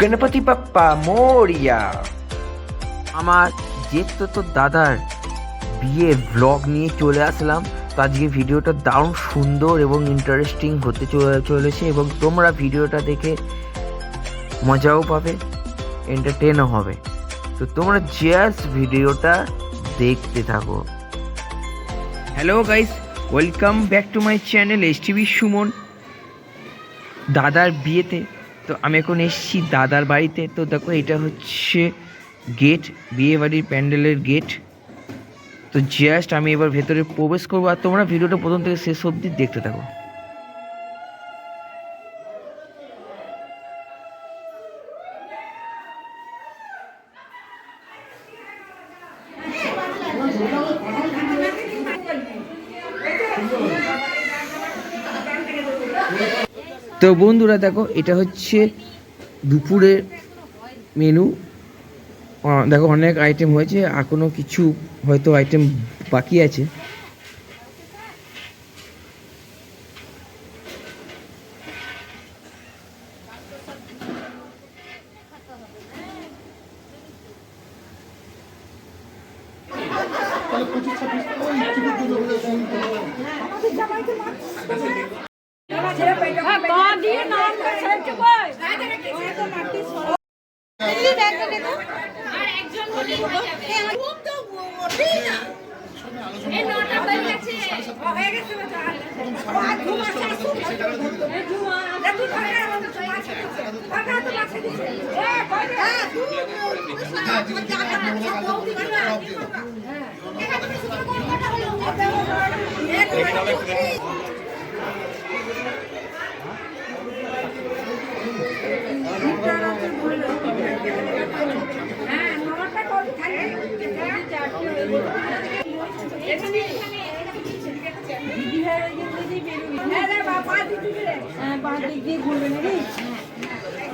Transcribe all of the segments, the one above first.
গণপতি বাপ্পা মরিয়া। আমার যেহেতু তো দাদার বিয়ে ব্লগ নিয়ে চলে আসলাম তো আজকে ভিডিওটা দারুণ সুন্দর এবং ইন্টারেস্টিং হতে চলে- চলেছে এবং তোমরা ভিডিওটা দেখে মজাও পাবে এন্টারটেনও হবে। তো তোমরা জাস্ট ভিডিওটা দেখতে থাকো। Hello guys welcome back to my channel S TV Suman দাদার বিয়েতে তো আমি এখন এসেছি দাদার বাড়িতে। তো দেখো, এটা হচ্ছে গেট বিয়ে বাড়ির প্যান্ডেলের গেট তো জাস্ট আমি এবার ভেতরে প্রবেশ করব আর তোমরা ভিডিওটা প্রথম থেকে শেষ অবধি দেখতে থাকো। তো বন্ধুরা দেখো এটা হচ্ছে দুপুরের মেনু। দেখো অনেক আইটেম হয়েছে এখনও কিছু হয়তো আইটেম বাকি আমাদের আছে টাকা তো আছে দিছে এ কই হ্যাঁ তুমি তুমি জায়গা না সব বউদি না হ্যাঁ এটা তুমি শুধু কোন কথা হলো হ্যাঁ নটা কবি থাকে এখানে এখানে দিদি হয়ে ওই যে দিদি বেরোবি হ্যাঁ রে বাবা দিদি রে হ্যাঁ বাঁ দিক দিয়ে ঘুরবে না রে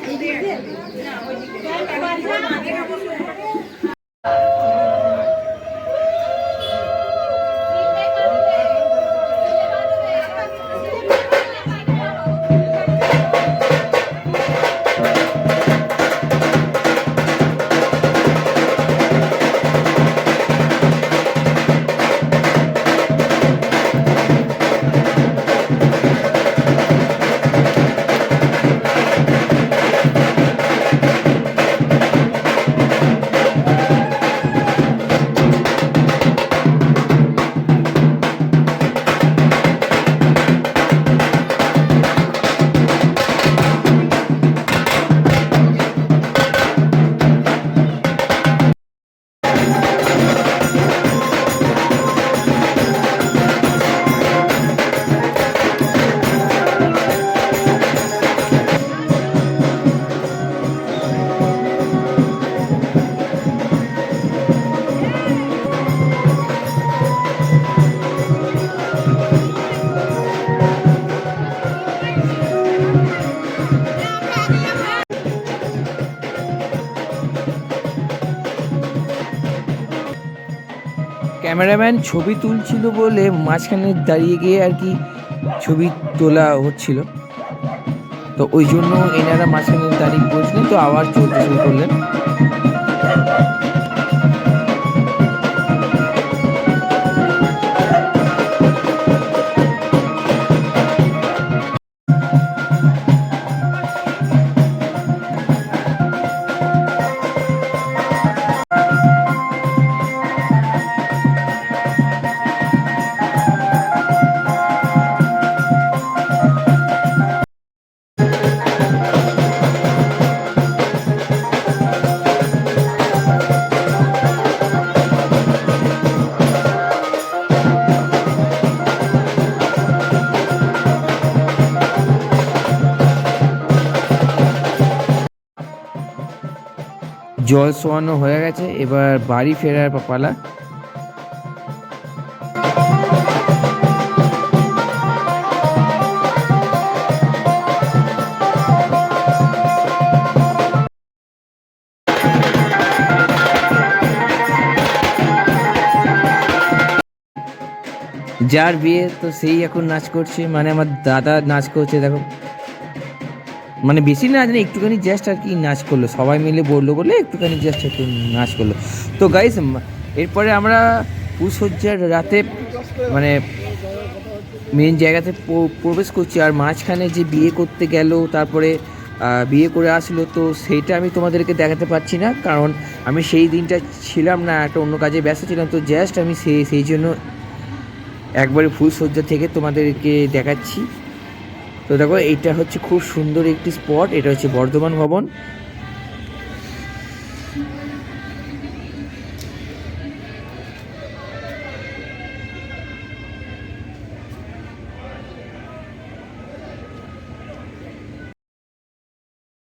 এই দিক দিয়ে? ক্যামেরাম্যান ছবি তুলছিল বলে মাঝখানে দাঁড়িয়ে গিয়ে আর কি ছবি তোলা হচ্ছিল। তো ওই জন্য এনারা মাঝখানে দাঁড়িয়ে বসলেন তো আবার চলতে শুরু করলেন। জল শোয়ানো হয়ে গেছে, এবার বাড়ি ফেরার পালা। যার বিয়ে, তো সেই এখন নাচ করছে মানে আমার দাদা নাচ করছে, দেখো। মানে বেশি নাচ না একটুখানি জাস্ট আর কি নাচ করল। সবাই মিলে বলল বলে একটুখানি জাস্ট একটু নাচ করল। তো গাইস এরপরে আমরা ফুলসজ্জার রাতে মানে মেন জায়গাতে প্রবেশ করছি। আর মাঝখানে যে বিয়ে করতে গেল, তারপরে বিয়ে করে আসলো, তো সেইটা আমি তোমাদেরকে দেখাতে পারছি না। কারণ আমি সেই দিনটা ছিলাম না, একটা অন্য কাজে ব্যস্ত ছিলাম। তো জাস্ট আমি সেই সেই জন্য একবারে ফুল ফুলসজ্জা থেকে তোমাদেরকে দেখাচ্ছি। তো দেখো এইটা হচ্ছে খুব সুন্দর একটি স্পট। এটা হচ্ছে বর্ধমান ভবন।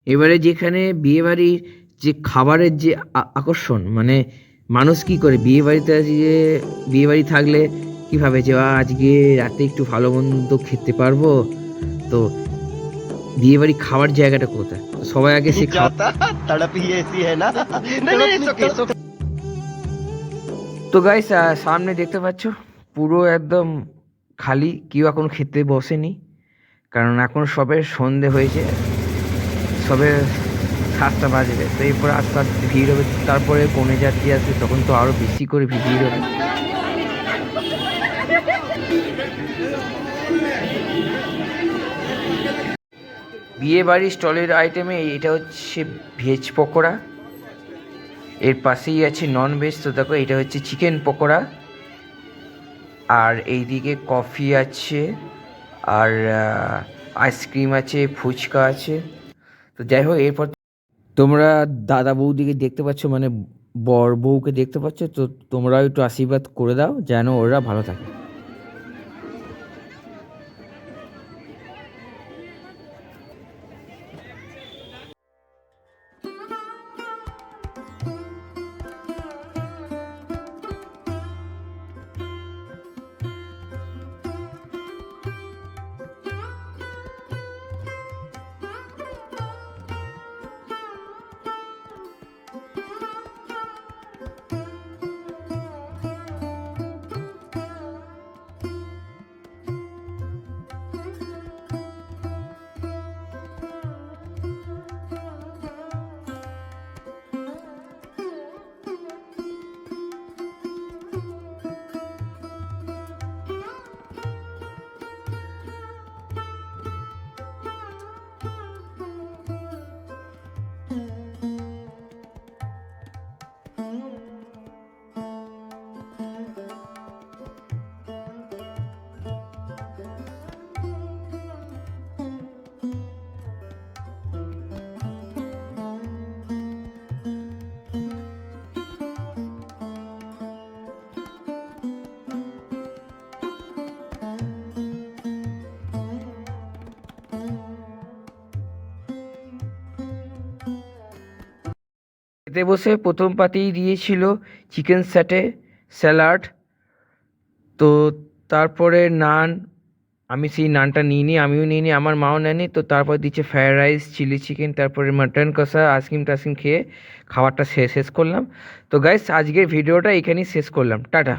এবারে যেখানে বিয়েবাড়ির যে খাবারের যে আকর্ষণ মানে মানুষ কি করে বিয়ে বাড়িতে আজকে বিয়ে বাড়ি থাকলে কি ভাবে যে "আ, আজকে রাতে একটু ভালো মন্দ খেতে পারব? তো বিয়ে বাড়ি খাওয়ার জায়গাটা কোথায়? সবাই আগে সে তো গাইস সামনে দেখতে পাচ্ছ পুরো একদম খালি কেউ এখন খেতে বসেনি কারণ এখন সবে সন্ধে হয়েছে সবে সাতটা বাজবে তো এরপর আস্তে আস্তে ভিড় হবে তারপরে কমে যাত্রী আসবে তখন তো আরও বেশি করে ভিড় হবে। বিয়ে বাড়ির স্টলের আইটেমে এটা হচ্ছে ভেজ পকোড়া। এর পাশেই আছে নন ভেজ তো দেখো এটা হচ্ছে চিকেন পকোড়া। আর এইদিকে কফি আছে, আর আইসক্রিম আছে, ফুচকা আছে। তো যাই হোক, এরপর তোমরা দাদা বৌদিকে দেখতে পাচ্ছ মানে বর বউকে দেখতে পাচ্ছ, তো তোমরাও একটু আশীর্বাদ করে দাও, যেন ওরা ভালো থাকে। খেতে বসে প্রথম পাতেই দিয়েছিল চিকেন স্যাটে স্যালাড। তো তারপরে নান, আমি সেই নানটা নিয়ে নিই আমিও নিয়ে নিই আমার মাও নেয়নি। তো তারপর দিচ্ছে ফ্রায়েড রাইস, চিলি চিকেন, তারপরে মাটন কষা, আইসক্রিম টাইসক্রিম খেয়ে খাবারটা শেষ শেষ করলাম। তো গাইস, আজকের ভিডিওটা এখানেই শেষ করলাম। টাটা।